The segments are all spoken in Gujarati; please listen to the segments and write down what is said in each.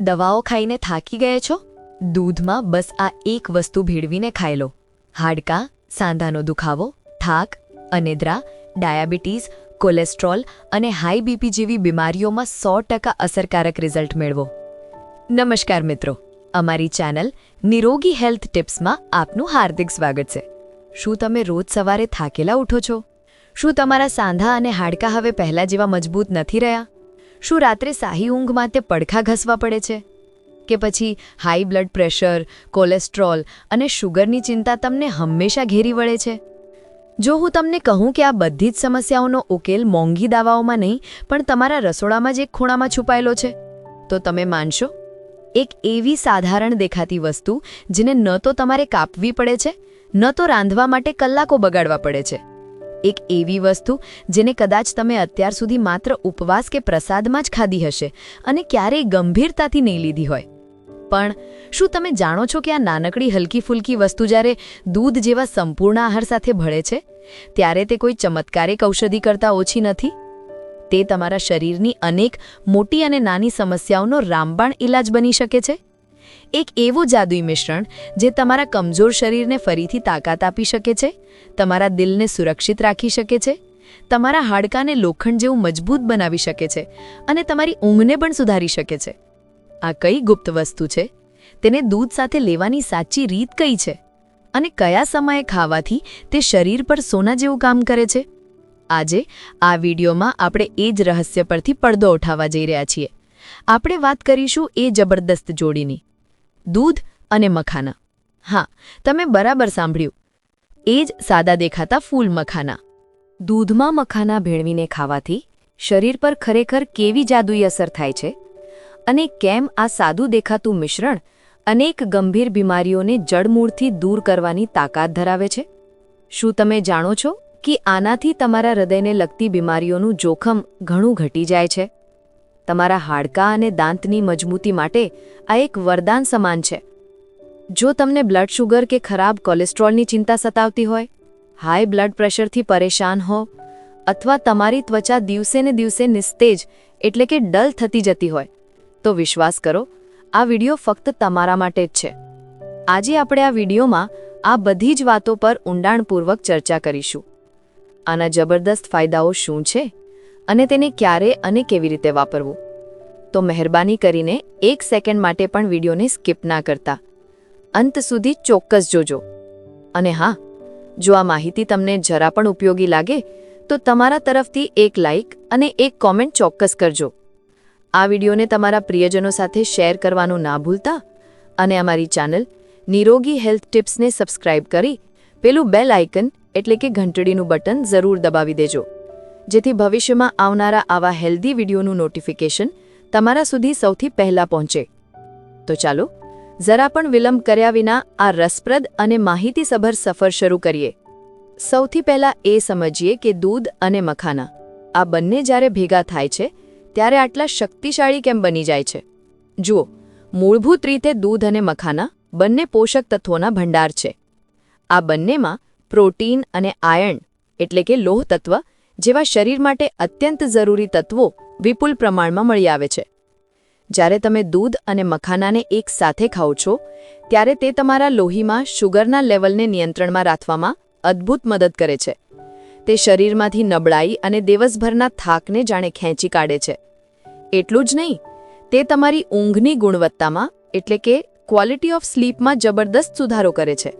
દવાઓ ખાઈને થાકી ગયા છો? દૂધમાં બસ આ એક વસ્તુ ભેળવીને ખાઈ લો. હાડકાં, સાંધાનો દુખાવો, થાક, અનિદ્રા, ડાયાબિટીસ, કોલેસ્ટ્રોલ અને હાઈ બીપી જેવી બીમારીઓમાં સો ટકા અસરકારક રિઝલ્ટ મેળવો. નમસ્કાર મિત્રો, અમારી ચેનલ નિરોગી હેલ્થ ટિપ્સમાં આપનું હાર્દિક સ્વાગત છે. શું તમે રોજ સવારે થાકેલા ઉઠો છો? શું તમારા સાંધા અને હાડકાં હવે પહેલાં જેવા મજબૂત નથી રહ્યા? શું રાત્રે સાહી ઊંઘ માટે પડખા ઘસવા પડે છે? કે પછી હાઈ બ્લડ પ્રેશર, કોલેસ્ટ્રોલ અને શુગરની ચિંતા તમને હંમેશા ઘેરી વળે છે? જો હું તમને કહું કે આ બધી જ સમસ્યાઓનો ઉકેલ મોંઘી દાવાઓમાં નહીં, પણ તમારા રસોડામાં જ એક ખૂણામાં છુપાયેલો છે, તો તમે માનશો? એક એવી સાધારણ દેખાતી વસ્તુ, જેને ન તો તમારે કાપવી પડે છે, ન તો રાંધવા માટે કલાકો બગાડવા પડે છે. એક એવી વસ્તુ જેને કદાચ તમે અત્યાર સુધી માત્ર ઉપવાસ કે પ્રસાદમાં જ ખાધી હશે અને ક્યારેય ગંભીરતાથી નહીં લીધી હોય. પણ શું તમે જાણો છો કે આ નાનકડી હલકી ફૂલકી વસ્તુ જ્યારે દૂધ જેવા સંપૂર્ણ આહાર સાથે ભળે છે? ત્યારે તે કોઈ ચમત્કારિક ઔષધિ કરતાં ઓછી નથી? તે તમારા શરીરની અનેક મોટી અને નાની સમસ્યાઓનો રામબાણ ઇલાજ બની શકે છે? એક એવું જાદુઈ મિશ્રણ જે તમારા કમજોર શરીરને ફરીથી તાકાત આપી શકે છે, તમારા દિલને સુરક્ષિત રાખી શકે છે, તમારા હાડકાને લોખંડ જેવું મજબૂત બનાવી શકે છે અને તમારી ઊંઘને પણ સુધારી શકે છે. આ કઈ ગુપ્ત વસ્તુ છે? તેને દૂધ સાથે લેવાની સાચી રીત કઈ છે? અને કયા સમયે ખાવાથી તે શરીર પર સોના જેવું કામ કરે છે? આજે આ વિડીયોમાં આપણે એ જ રહસ્ય પરથી પડદો ઉઠાવવા જઈ રહ્યા છીએ. આપણે વાત કરીશું એ જબરદસ્ત જોડીની. દૂધ અને મખાના. હા, તમે બરાબર સાંભળ્યું. એ જ સાદા દેખાતા ફૂલ મખાના. દૂધમાં મખાના ભેળવીને ખાવાથી શરીર પર ખરેખર કેવી જાદુઈ અસર થાય છે? અને કેમ આ સાદું દેખાતું મિશ્રણ અનેક ગંભીર બીમારીઓને જડમૂળથી દૂર કરવાની તાકાત ધરાવે છે? શું તમે જાણો છો કે આનાથી તમારા હૃદયને લગતી બીમારીઓનું જોખમ ઘણું ઘટી જાય છે? તમારા હાડકાં અને દાંતની મજબૂતી માટે આ એક વરદાન સમાન છે. જો તમને બ્લડ શુગર કે ખરાબ કોલેસ્ટ્રોલની ચિંતા સતાવતી હોય, હાઈ બ્લડ પ્રેશરથી પરેશાન હો, અથવા તમારી ત્વચા દિવસે ને દિવસે નિસ્તેજ એટલે કે ડલ થતી જતી હોય, તો વિશ્વાસ કરો, આ વીડિયો ફક્ત તમારા માટે જ છે. આજે આપણે આ વિડીયોમાં આ બધી જ વાતો પર ઊંડાણપૂર્વક ચર્ચા કરીશું. આના જબરદસ્ત ફાયદાઓ શું છે? અને તેને ક્યારે અને કેવી રીતે વાપરવું? તો મહેરબાની કરીને એક સેકન્ડ માટે પણ વિડીયોને સ્કીપ ના કરતા. અંત સુધી ચોક્કસ જોજો. અને હા, જો આ માહિતી તમને જરા પણ ઉપયોગી લાગે, તો તમારા તરફથી એક લાઇક અને એક કોમેન્ટ ચોક્કસ કરજો. આ વિડીયોને તમારા પ્રિયજનો સાથે શેર કરવાનું ના ભૂલતા અને અમારી ચેનલ નિરોગી હેલ્થ ટિપ્સને સબસ્ક્રાઇબ કરી પેલું બેલ આઇકન એટલે કે ઘંટડીનું બટન જરૂર દબાવી દેજો. જેથી ભવિષ્યમાં આવનારા આવા હેલ્ધી વિડીયોનું નોટિફિકેશન તમારા સુધી સૌથી પહેલાં પહોંચે. તો ચાલો, જરા પણ વિલંબ કર્યા વિના આ રસપ્રદ અને માહિતીસભર સફર શરૂ કરીએ. સૌથી પહેલાં એ સમજીએ કે દૂધ અને મખાના, આ બંને જ્યારે ભેગા થાય છે, ત્યારે આટલા શક્તિશાળી કેમ બની જાય છે? જુઓ, મૂળભૂત રીતે દૂધ અને મખાના બંને પોષક તત્વોના ભંડાર છે. આ બંનેમાં પ્રોટીન અને આયર્ન એટલે કે લોહ તત્વ જેવા શરીર માટે અત્યંત જરૂરી તત્વો વિપુલ પ્રમાણમાં મળી આવે છે. જ્યારે તમે દૂધ અને મખાનાને એક સાથે ખાઓ છો, ત્યારે તે તમારા લોહીમાં શુગરના લેવલને નિયંત્રણમાં રાખવામાં અદ્ભુત મદદ કરે છે. તે શરીરમાંથી નબળાઈ અને દિવસભરના થાકને જાણે ખેંચી કાઢે છે. એટલું જ નહીં, તે તમારી ઊંઘની ગુણવત્તામાં, એટલે કે ક્વોલિટી ઓફ સ્લીપમાં જબરદસ્ત સુધારો કરે છે.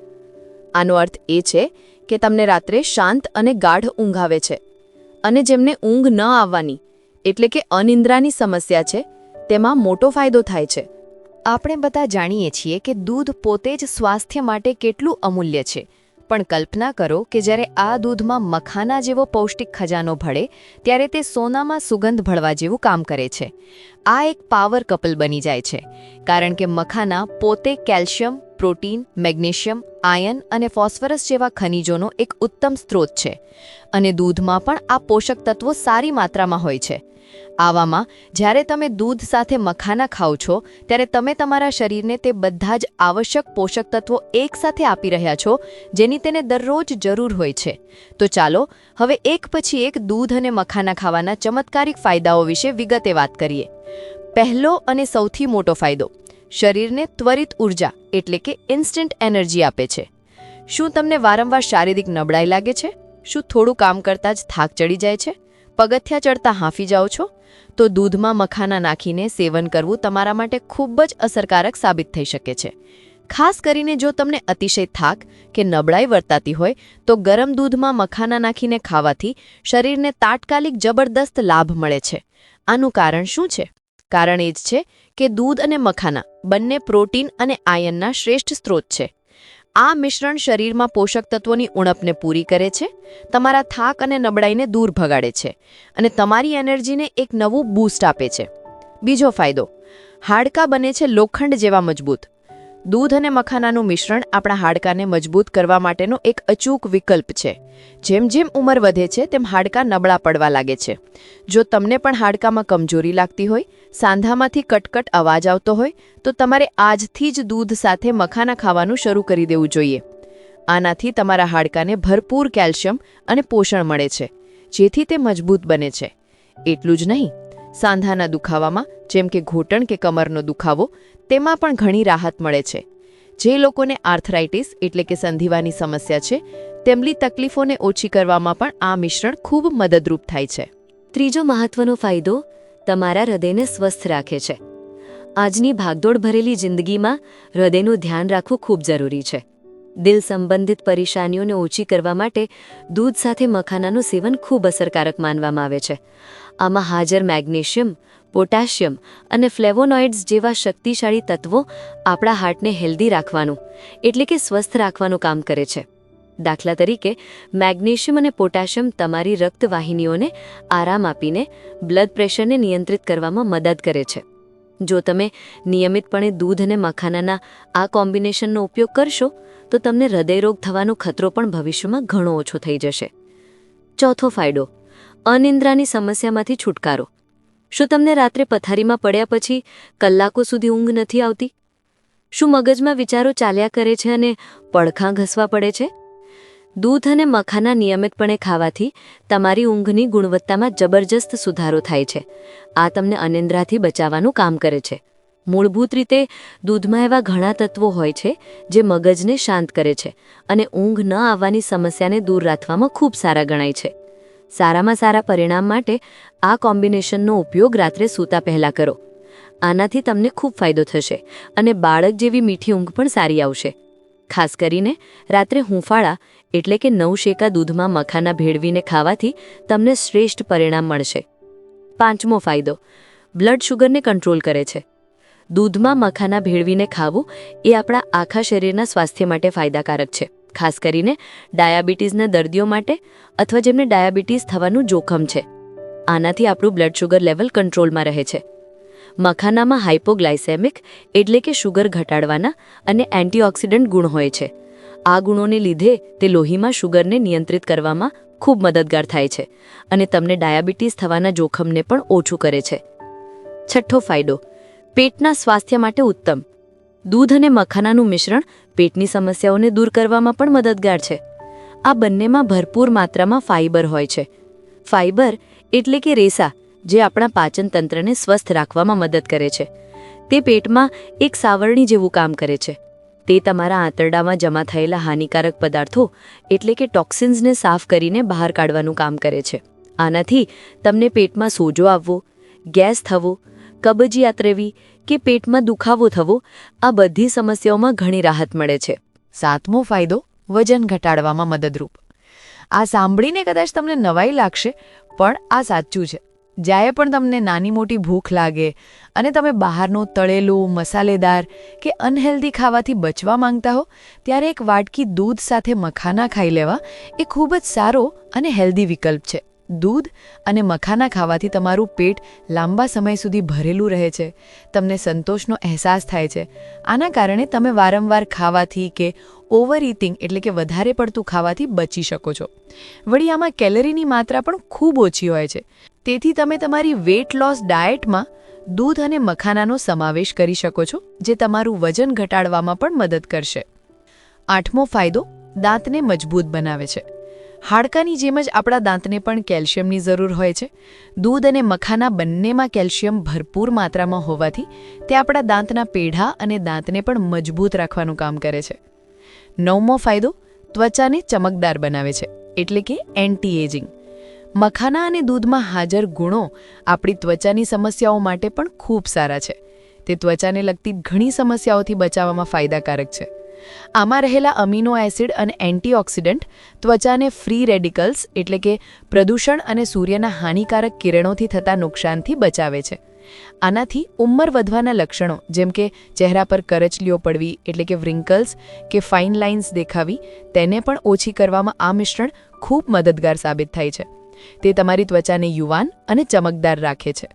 આનો અર્થ એ છે કે તમને રાત્રે શાંત અને ગાઢ ઊંઘ આવે છે. અને જેમને ઊંઘ ન આવવાની, એટલે કે અનિંદ્રાની સમસ્યા છે, તેમાં મોટો ફાયદો થાય છે. આપણે બધા જાણીએ છીએ કે દૂધ પોતે જ સ્વાસ્થ્ય માટે કેટલું અમૂલ્ય છે. પણ કલ્પના કરો કે જ્યારે આ દૂધમાં મખાના જેવો પૌષ્ટિક ખજાનો ભળે, ત્યારે તે સોનામાં સુગંધ ભળવા જેવું કામ કરે છે. આ એક પાવર કપલ બની જાય છે, કારણ કે મખાના પોતે કેલ્શિયમ પ્રોટીન, મેગ્નેશિયમ, આયન અને ફોસ્ફરસ જેવા ખનિજોનો એક ઉત્તમ સ્ત્રોત છે અને દૂધમાં પણ આ પોષક તત્વો સારી માત્રામાં હોય છે. આવામાં, જ્યારે તમે દૂધ સાથે મખાના ખાઓ છો, ત્યારે તમે તમારા શરીરને તે બધા જ આવશ્યક પોષક તત્વો એકસાથે આપી રહ્યા છો, જેની તેને દરરોજ જરૂર હોય છે. તો ચાલો, હવે એક પછી એક દૂધ અને મખાના ખાવાના ચમત્કારિક ફાયદાઓ વિશે વિગતે વાત કરીએ. પહેલો અને સૌથી મોટો ફાયદો. શરીરને ત્વરિત ઊર્જા, એટલે કે ઇન્સ્ટન્ટ એનર્જી આપે છે. શું તમને વારંવાર શારીરિક નબળાઈ લાગે છે? શું થોડું કામ કરતાં જ થાક ચડી જાય છે? પગથિયા ચડતા હાંફી જાઓ છો? તો દૂધમાં મખાના નાખીને સેવન કરવું તમારા માટે ખૂબ જ અસરકારક સાબિત થઈ શકે છે. ખાસ કરીને જો તમને અતિશય થાક કે નબળાઈ વર્તાતી હોય, તો ગરમ દૂધમાં મખાના નાખીને ખાવાથી શરીરને તાત્કાલિક જબરદસ્ત લાભ મળે છે. આનું કારણ શું છે? કારણ એ જ છે કે દૂધ અને મખાના બંને પ્રોટીન અને આયનના શ્રેષ્ઠ સ્ત્રોત છે. આ મિશ્રણ શરીરમાં પોષક તત્વોની ઉણપને પૂરી કરે છે, તમારા થાક અને નબળાઈને દૂર ભગાડે છે અને તમારી એનર્જીને એક નવું બૂસ્ટ આપે છે. બીજો ફાયદો, હાડકાં બને છે લોખંડ જેવા મજબૂત. દૂધ અને મખાનાનું મિશ્રણ આપણા હાડકાને મજબૂત કરવા માટેનો એક અચૂક વિકલ્પ છે. જેમ જેમ ઉંમર વધે છે, તેમ હાડકાં નબળા પડવા લાગે છે. જો તમને પણ હાડકામાં કમજોરી લાગતી હોય સાંધામાંથી કટકટ અવાજ આવતો હોય, તો તમારે આજથી જ દૂધ સાથે મખાના ખાવાનું શરૂ કરી દેવું જોઈએ. આનાથી તમારા હાડકાને ભરપૂર કેલ્શિયમ અને પોષણ મળે છે, જેથી તે મજબૂત બને છે. એટલું જ નહીં, સાંધાના દુખાવામાં, જેમ કે ઘૂંટણ કે કમરનો દુખાવો, તેમાં પણ ઘણી રાહત મળે છે. જે લોકોને આર્થરાઇટિસ એટલે કે સંધિવાની સમસ્યા છે, તેમની તકલીફોને ઓછી કરવામાં પણ આ મિશ્રણ ખૂબ મદદરૂપ થાય છે. ત્રીજો મહત્વનો ફાયદો તમારા હૃદયને સ્વસ્થ રાખે છે. આજની ભાગદોડ ભરેલી જિંદગીમાં હૃદયનું ધ્યાન રાખવું ખૂબ જરૂરી છે. દિલ સંબંધિત પરેશાનીઓને ઓછી કરવા માટે દૂધ સાથે મખાનાનું સેવન ખૂબ અસરકારક માનવામાં આવે છે. આમાં હાજર મેગ્નેશિયમ, પોટાશિયમ અને ફ્લેવોનોઇડ્સ જેવા શક્તિશાળી તત્વો આપણા હાર્ટને હેલ્ધી રાખવાનું, એટલે કે સ્વસ્થ રાખવાનું કામ કરે છે. દાખલા તરીકે, મેગ્નેશિયમ અને પોટાશિયમ તમારી રક્તવાહિનીઓને આરામ આપીને બ્લડ પ્રેશરને નિયંત્રિત કરવામાં મદદ કરે છે. જો તમે નિયમિતપણે દૂધ અને મખાનાના આ કોમ્બિનેશનનો ઉપયોગ કરશો, તો તમને હૃદયરોગ થવાનો ખતરો પણ ભવિષ્યમાં ઘણો ઓછો થઈ જશે. ચોથો ફાયદો, અનિંદ્રાની સમસ્યામાંથી છુટકારો. શું તમને રાત્રે પથારીમાં પડ્યા પછી કલાકો સુધી ઊંઘ નથી આવતી? શું મગજમાં વિચારો ચાલ્યા કરે છે અને પડખાં ઘસવા પડે છે? દૂધ અને મખાના નિયમિતપણે ખાવાથી તમારી ઊંઘની ગુણવત્તામાં જબરજસ્ત સુધારો થાય છે. આ તમને અનિંદ્રાથી બચાવવાનું કામ કરે છે. મૂળભૂત રીતે, દૂધમાં એવા ઘણા તત્વો હોય છે જે મગજને શાંત કરે છે અને ઊંઘ ન આવવાની સમસ્યાને દૂર રાખવામાં ખૂબ સારા ગણાય છે. સારામાં સારા પરિણામ માટે આ કોમ્બિનેશનનો ઉપયોગ રાત્રે સૂતા પહેલાં કરો. આનાથી તમને ખૂબ ફાયદો થશે અને બાળક જેવી મીઠી ઊંઘ પણ સારી આવશે. ખાસ કરીને રાત્રે હુંફાળા એટલે કે નવ શેકા દૂધમાં મખાના ભેળવીને ખાવાથી તમને શ્રેષ્ઠ પરિણામ મળશે. પાંચમો ફાયદો બ્લડ શુગરને કંટ્રોલ કરે છે. દૂધમાં મખાના ભેળવીને ખાવું એ આપણા આખા શરીરના સ્વાસ્થ્ય માટે ફાયદાકારક છે. ખાસ કરીને ડાયાબિટીસના દર્દીઓ માટે અથવા જેમને ડાયાબિટીસ થવાનું જોખમ છે. આનાથી આપણું બ્લડ શુગર લેવલ કંટ્રોલમાં રહે છે. મખાનામાં હાઇપોગ્લાયસેમિક એટલે કે શુગર ઘટાડવાના અને એન્ટીઓક્સિડન્ટ ગુણ હોય છે. આ ગુણોને લીધે તે લોહીમાં શુગરને નિયંત્રિત કરવામાં ખૂબ મદદગાર થાય છે અને તમને ડાયાબિટીસ થવાના જોખમને પણ ઓછું કરે છે. છઠ્ઠો ફાયદો, પેટના સ્વાસ્થ્ય માટે ઉત્તમ. દૂધ અને મખાનાનું મિશ્રણ પેટની સમસ્યાઓને દૂર કરવામાં પણ મદદગાર છે. આ બંનેમાં ભરપૂર માત્રામાં ફાઇબર હોય છે. ફાઇબર એટલે કે રેસા જે આપણા પાચન તંત્રને સ્વસ્થ રાખવામાં મદદ કરે છે. તે પેટમાં એક સાવરણી જેવું કામ કરે છે. તે તમારા આંતરડામાં જમા થયેલા હાનિકારક પદાર્થો, એટલે કે ટોક્સિન્સને સાફ કરીને બહાર કાઢવાનું કામ કરે છે. આનાથી તમને પેટમાં સોજો આવવો, ગેસ થવો, કબજિયાત રહેવી કે પેટમાં દુખાવો થવો, આ બધી સમસ્યાઓમાં ઘણી રાહત મળે છે. સાતમો ફાયદો, વજન ઘટાડવામાં મદદરૂપ. આ સાંભળીને કદાચ તમને નવાઈ લાગશે, પણ આ સાચું છે. જ્યારે પણ તમને નાની મોટી ભૂખ લાગે અને તમે બહારનું તળેલું, મસાલેદાર કે અનહેલ્ધી ખાવાથી બચવા માંગતા હો, ત્યારે એક વાટકી દૂધ સાથે મખાના ખાઈ લેવા એ ખૂબ જ સારો અને હેલ્ધી વિકલ્પ છે. દૂધ અને મખાના ખાવાથી તમારું પેટ લાંબા સમય સુધી ભરેલું રહે છે. તમને સંતોષનો અહેસાસ થાય છે. આના કારણે તમે વારંવાર ખાવાથી કે ઓવર ઇટિંગ એટલે કે વધારે પડતું ખાવાથી બચી શકો છો. વળી આમાં કેલરીની માત્રા પણ ખૂબ ઓછી હોય છે. તેથી તમે તમારી વેટ લોસ ડાયટમાં દૂધ અને મખાનાનો સમાવેશ કરી શકો છો, જે તમારું વજન ઘટાડવામાં પણ મદદ કરશે. આઠમો ફાયદો, દાંતને મજબૂત બનાવે છે. હાડકાની જેમ જ આપણા દાંતને પણ કેલ્શિયમની જરૂર હોય છે. દૂધ અને મખાના બંનેમાં કેલ્શિયમ ભરપૂર માત્રામાં હોવાથી તે આપણા દાંતના પેઢા અને દાંતને પણ મજબૂત રાખવાનું કામ કરે છે. નવમો ફાયદો, ત્વચાને ચમકદાર બનાવે છે, એટલે કે એન્ટી એજિંગ મખાના અને દૂધમાં હાજર ગુણો આપણી ત્વચાની સમસ્યાઓ માટે પણ ખૂબ સારા છે. તે ત્વચાને લગતી ઘણી સમસ્યાઓથી બચાવવામાં ફાયદાકારક છે. આમાં રહેલા અમીનો એસિડ અને એન્ટીઓક્સિડન્ટ ત્વચાને ફ્રી રેડિકલ્સ એટલે કે પ્રદૂષણ અને સૂર્યના હાનિકારક કિરણોથી થતા નુકસાનથી બચાવે છે. આનાથી ઉંમર વધવાના લક્ષણો જેમ કે ચહેરા પર કરચલીઓ પડવી એટલે કે વ્રિંકલ્સ કે ફાઇન લાઇન્સ દેખાવી તેને પણ ઓછી કરવામાં આ મિશ્રણ ખૂબ મદદગાર સાબિત થાય છે. તે તમારી ત્વચાને યુવાન અને ચમકદાર રાખે છે.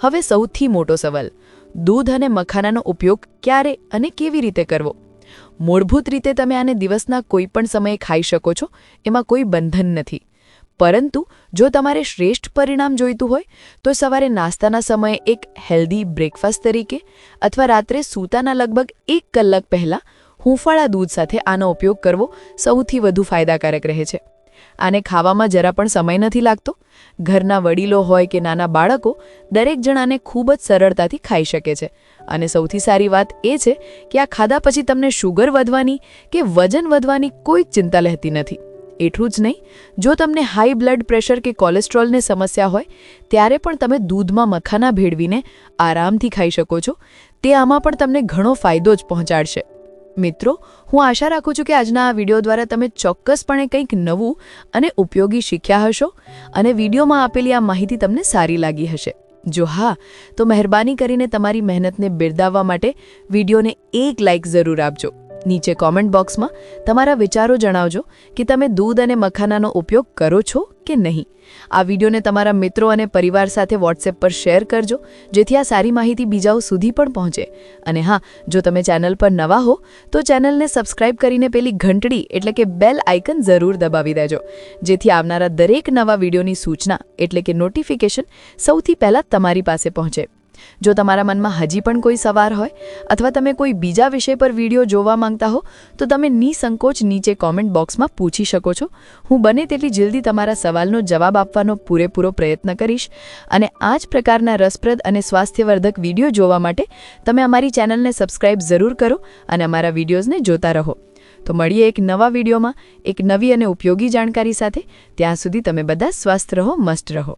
હવે સૌથી મોટો સવાલ, દૂધ અને મખાનાનો ઉપયોગ ક્યારે અને કેવી રીતે કરવો? મૂળભૂત રીતે તમે આને દિવસના કોઈ પણ સમયે ખાઈ શકો છો, એમાં કોઈ બંધન નથી. પરંતુ, જો તમારે શ્રેષ્ઠ પરિણામ જોઈતું હોય, તો સવારે નાસ્તાના સમયે એક હેલ્ધી બ્રેકફાસ્ટ તરીકે અથવા રાત્રે સૂતાના લગભગ એક કલાક પહેલાં હૂંફાળા દૂધ સાથે આનો ઉપયોગ કરવો સૌથી વધુ ફાયદાકારક રહે છે. આને ખાવામાં જરા પણ સમય નથી લાગતો. ઘરના વડીલો હોય કે નાના બાળકો, દરેક જણાને ખૂબ જ સરળતાથી ખાઈ શકે છે. અને સૌથી સારી વાત એ છે કે આ ખાધા પછી તમને શુગર વધવાની કે વજન વધવાની કોઈ ચિંતા રહેતી નથી. એટલું જ નહીં, જો તમને હાઈ બ્લડ પ્રેશર કે કોલેસ્ટ્રોલની સમસ્યા હોય, ત્યારે પણ તમે દૂધમાં મખાના ભેળવીને આરામથી ખાઈ શકો છો. તે આમાં પણ તમને ઘણો ફાયદો જ પહોંચાડશે. મિત્રો, હું આશા રાખું છું કે આજના આ વીડિયો દ્વારા તમે ચોક્કસપણે કંઈક નવું અને ઉપયોગી શીખ્યા હશો અને વિડીયોમાં આપેલી આ માહિતી તમને સારી લાગી હશે. જો હા, તો મહેરબાની કરીને તમારી મહેનતને બિરદાવવા માટે વિડીયોને એક લાઇક જરૂર આપજો. નીચે કોમેન્ટ બોક્સમાં તમારા વિચારો જણાવજો કે તમે દૂધ અને મખાનાનો ઉપયોગ કરો છો કે નહીં. આ વિડીયોને તમારા મિત્રો અને પરિવાર સાથે વોટ્સએપ પર શેર કરજો, જેથી આ સારી માહિતી બીજાઓ સુધી પણ પહોંચે. અને હા, જો તમે ચેનલ પર નવા હો, તો ચેનલને સબસ્ક્રાઇબ કરીને પેલી ઘંટડી, એટલે કે બેલ આઇકન જરૂર દબાવી દેજો. જેથી આવનારા દરેક નવા વિડીયોની સૂચના, એટલે કે નોટિફિકેશન સૌથી પહેલાં તમારી પાસે પહોંચે. જો તમારા મનમાં હજી પણ કોઈ સવાર હોય અથવા તમે કોઈ બીજા વિષય પર વીડિયો જોવા માંગતા હો, તો તમે નિસંકોચ નીચે કોમેન્ટ બોક્સમાં પૂછી શકો છો. હું બને તેટલી જલ્દી તમારા સવાલનો જવાબ આપવાનો પૂરેપૂરો પ્રયત્ન કરીશ અને આ જ પ્રકારના રસપ્રદ અને સ્વાસ્થ્યવર્ધક વીડિયો જોવા માટે તમે અમારી ચેનલને સબસ્ક્રાઇબ જરૂર કરો અને અમારા વિડીયોઝને જોતા રહો. તો મળીએ એક નવા વિડીયોમાં, એક નવી અને ઉપયોગી જાણકારી સાથે. ત્યાં સુધી તમે બધા સ્વસ્થ રહો, મસ્ત રહો.